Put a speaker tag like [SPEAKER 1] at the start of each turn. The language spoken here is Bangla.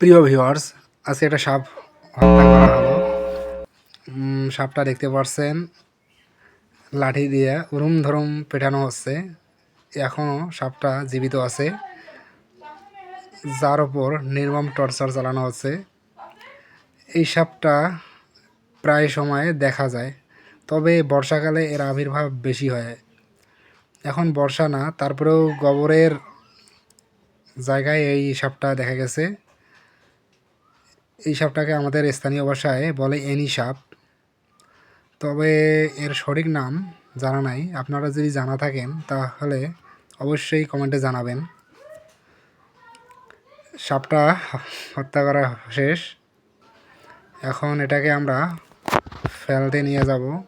[SPEAKER 1] প্রিয় ভিউয়ার্স আজকে একটা সাপ হত্যা করা হলো। সাপটা দেখতে পাচ্ছেন লাঠি দিয়ে উরুম ধরুম পেটানো হচ্ছে। এখনও সাপটা জীবিত আছে। যার ওপর নির্মম টর্চার চালানো হচ্ছে। এই সাপটা প্রায় সময় দেখা যায়, তবে বর্ষাকালে এর আবির্ভাব বেশি হয়। এখন বর্ষা না, তারপরেও গোবরের জায়গায় এই সাপটা দেখা গেছে। এই সাপটাকে আমাদের স্থানীয় ভাষায় বলে এনি সাপ। তবে এর সঠিক নাম জানা নাই। আপনারা যদি জানা থাকেন, তাহলে অবশ্যই কমেন্টে জানাবেন। সাপটা হত্যা করা শেষ। এখন এটাকে আমরা ফেলতে নিয়ে যাব।